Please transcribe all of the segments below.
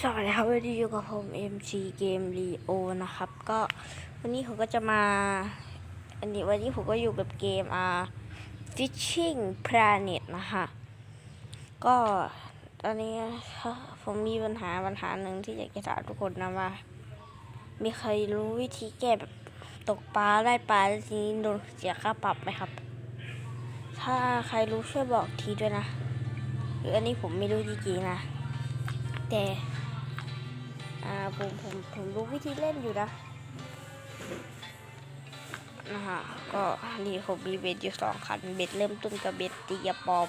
สวัสดีครับวันนี้อยู่กับผม MC เกม Leo นะครับ ก็วันนี้ผมก็จะมา อันนี้วันนี้ผมก็อยู่กับเกมอ่า Fishing Planet นะฮะก็ตอนนี้ผมมีปัญหาปัญหาหนึ่งที่อยากจะถามทุกคนนะว่า มีใครรู้วิธีแก้แบบตกปลาได้ปลาแล้วทีนี้โดนเสียค่าปรับไหมครับ ถ้าใครรู้ช่วยบอกทีด้วยนะ หรืออันนี้ผมไม่รู้จริงๆนะแต่ อ่าผมผมผมรู้วิธีเล่นอยู่นะนะฮะก็นี่ผมมีเบ็ดอยู่สองคันเบ็ดเริ่มต้นกับเบ็ดตีกระปอม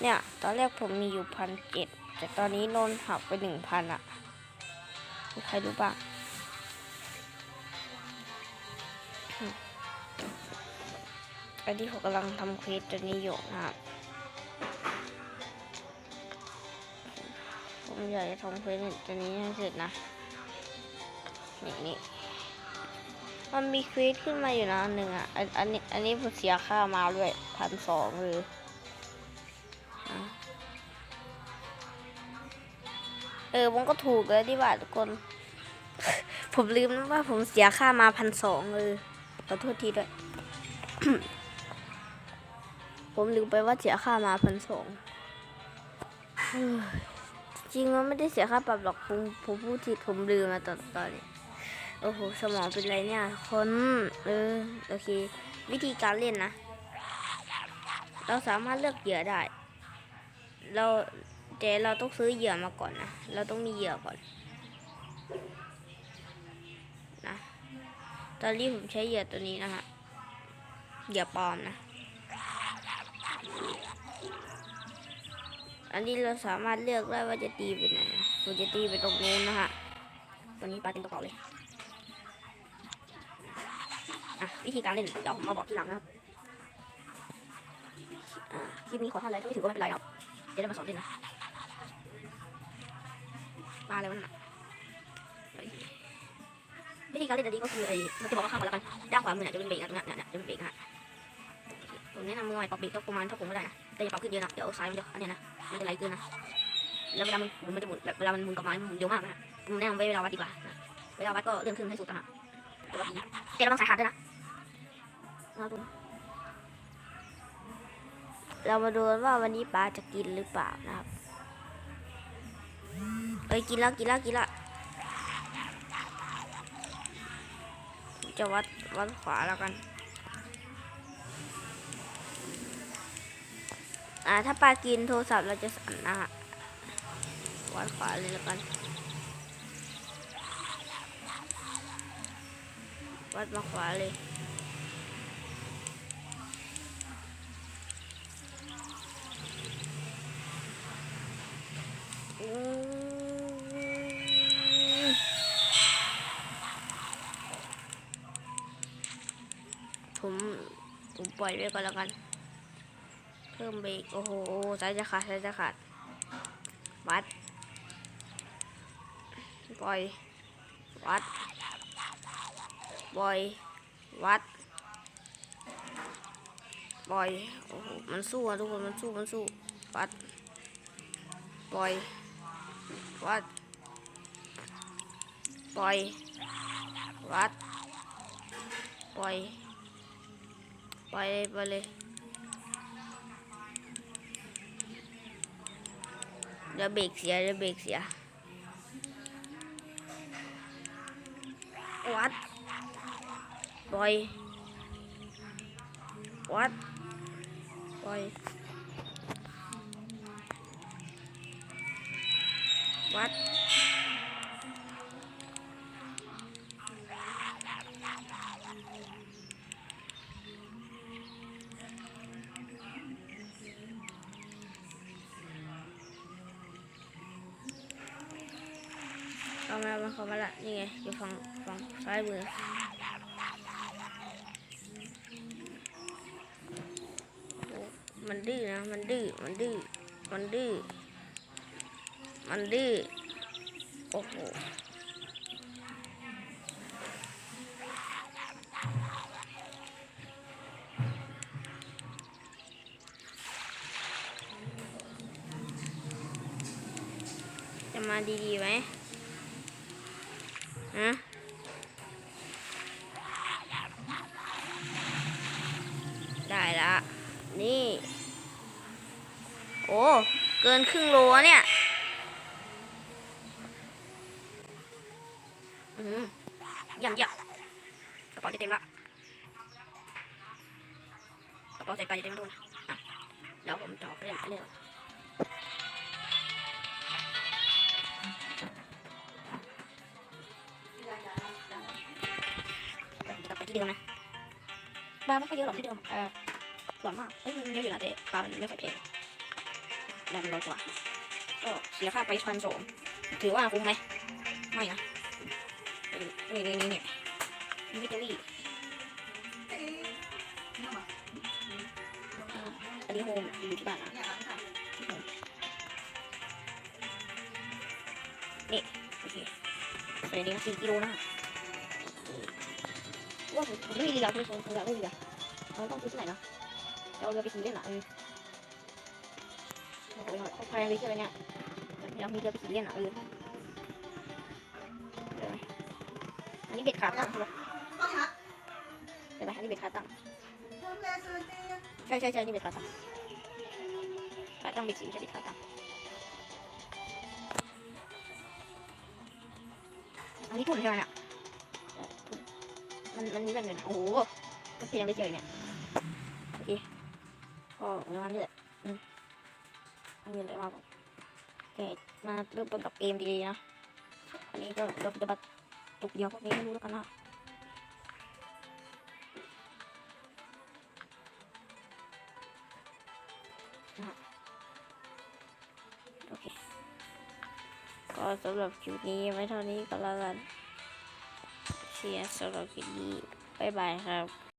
เนี่ย ตอนแรกผมมีอยู่พันเจ็ดแต่ตอนนี้โดนหักไปหนึ่งพันอะมีใครรู้บ้างอันนี้ผมกำลังทำเควสตัวนี้อยู่นะครับ อยากจะทำเควสตัวนี้ให้เสร็จนะนี่นี่มันมีเควสขึ้นมาอยู่นะอันหนึ่งอะอันอันนี้อันนี้ผมเสียค่ามาด้วยพันสองเลยเออมันก็ถูกแล้วที่ว่าทุกคน ผมลืมนะว่าผมเสียค่ามาพันสองเลยขอโทษทีด้วย ผมลืมไปว่าเสียค่ามาพันสอง จริงมันไม่ได้เสียค่าปรับหรอกผมผมพูดผิดผมลืมมาตอนตอนนี้โอ้โหสมองเป็นไรเนี่ยคนเออโอเค วิธีการเล่นนะ เราสามารถเลือกเหยื่อได้ เราแต่เราต้องซื้อเหยื่อมาก่อนนะ เราต้องมีเหยื่อก่อนนะตอนนี้ผมใช้เหยื่อตัวนี้นะฮะเหยื่อปลอมนะ อันนี้เราสามารถเลือกได้ว่าจะตีไปไหนนะผมจะตีไปตรงนู้นนะฮะตัวนี้ปลาเต็มกระเป๋าเลยอะวิธีการเล่นเดี๋ยวผมมาบอกทีหลังนะครับอ่าคลิปนี้ขอท่านอะไรก็ไม่ถือว่าไม่เป็นไรครับจะได้มาสอนเล่นนะมาแล้วนั่นน่ะเฮ้ยวิธีการเล่นอันนี้ก็คือไอ้มันจะบอกว่าข้างบนแล้วกันด้านขวามือเนี่ยจะเป็นเบรกนะเนี่ยเนี่ยจะเป็นเบรกฮะผมแนะนำมือใหม่ปรับเบรกก็ประมาณเท่าผมก็ได้นะ แต่อย่าปรับขึ้นเยอะนะเดี๋ยวซ้ายมันจะอันเนี้ยนะมันจะไหลเกินนะแล้วเวลามันหมุนมันจะหมุนแบบเวลามันหมุนกลับมามันหมุนเร็วมากนะผมแนะนำไว้เวลาวัดดีกว่าเวลาวัดก็เลื่อนขึ้นให้สุดนะฮะตัวดีแต่เราต้องสายขาดด้วยนะเราดูเรามาดูว่าวันนี้ปลาจะกินหรือเปล่านะครับเอ้ยกินแล้วกินแล้วกินแล้วจะวัดวัดขวาแล้วกัน อ่าถ้าปลากินโทรศัพท์เราจะสั่นนะฮะวัดขวาเลยแล้วกันวัดมาขวาเลยผมผมปล่อยไว้ก่อนแล้วกัน พิ่มเบรกโอ้โหสายจะขาดสายจะขาดวัดปล่อยวัดปล่อยวัดปล่อยโอ้โหมันสู้อะทุกคนมันสู้มันสู้วัดปล่อยวัดปล่อยวัดปล่อยปล่อยเลยไปเลย เดี๋ยวเบรกเสียเดี๋ยวเบรกเสียวัดปล่อยวัดปล่อยวัด เข้ามาเข้ามาละนี่ไงอยู่ฝั่งฝั่งซ้ายมือมันดื้อนะ มันดื้อ มันดื้อ มันดื้อ มันดื้อ โอ้โห จะมาดีๆไหม ฮะได้ละนี่ โอ้ เกินครึ่งโลเนี่ยอืมยังยังกระเป๋าจะเต็มละกระเป๋าใส่ไปจะเต็มทุนอะเดี๋ยวผมจะออกเล่นเล่น เดิมนะปลาไม่ค่อยเยอะหรอกที่เดิมเออหวานมากเอ้ยมันเยอะอยู่นะแต่ปลามันไม่ค่อยเผ็ดได้มันร้อยกว่าก็เสียค่าไปพันสองถือว่าคุ้มไหมไม่นะนี่นี่นี่นี่วิตามินอ่าอันนี้โฮมอยู่ที่บ้านนะนี่โอเคไปนี้สี่กิโลนะ ว่าผมผมไม่มีเรือพี่ผมผมอยากได้เรือเราต้องซื้อที่ไหนนะเราเรือไปขี่เล่นอะเออโอ้โหเขาพายไปเที่ยวเนี่ยอยามีเรือไปขี่เล่นอะเอออันนี้เบ็ดขาตั้งใช่ไหมใช่ไหมอันนี้เบ็ดขาตั้งใช่ใช่ใช่นี่เบ็ดขาตั้งขาตั้งเบ็ดสีไม่ใช่เบ็ดขาตั้งอันนี้ทุ่นใช่ไหมเนี่ย มันมันมีแบบเงินโอ้โหมันเพียงได้เจอเนี่ยโอเคก็ประมาณนี้แหละอืมอันนี้เลยมากโอเคมาเริ่มต้นกับเกมดีๆนะอันนี้ก็เราจะมาตกเดียวพวกนี้ไม่รู้แล้วกันนะนะฮะโอเคก็สำหรับคลิปนี้ไว้เท่านี้ก็แล้วกัน เชียร์สำหรับคลิปนี้บ๊ายบายครับ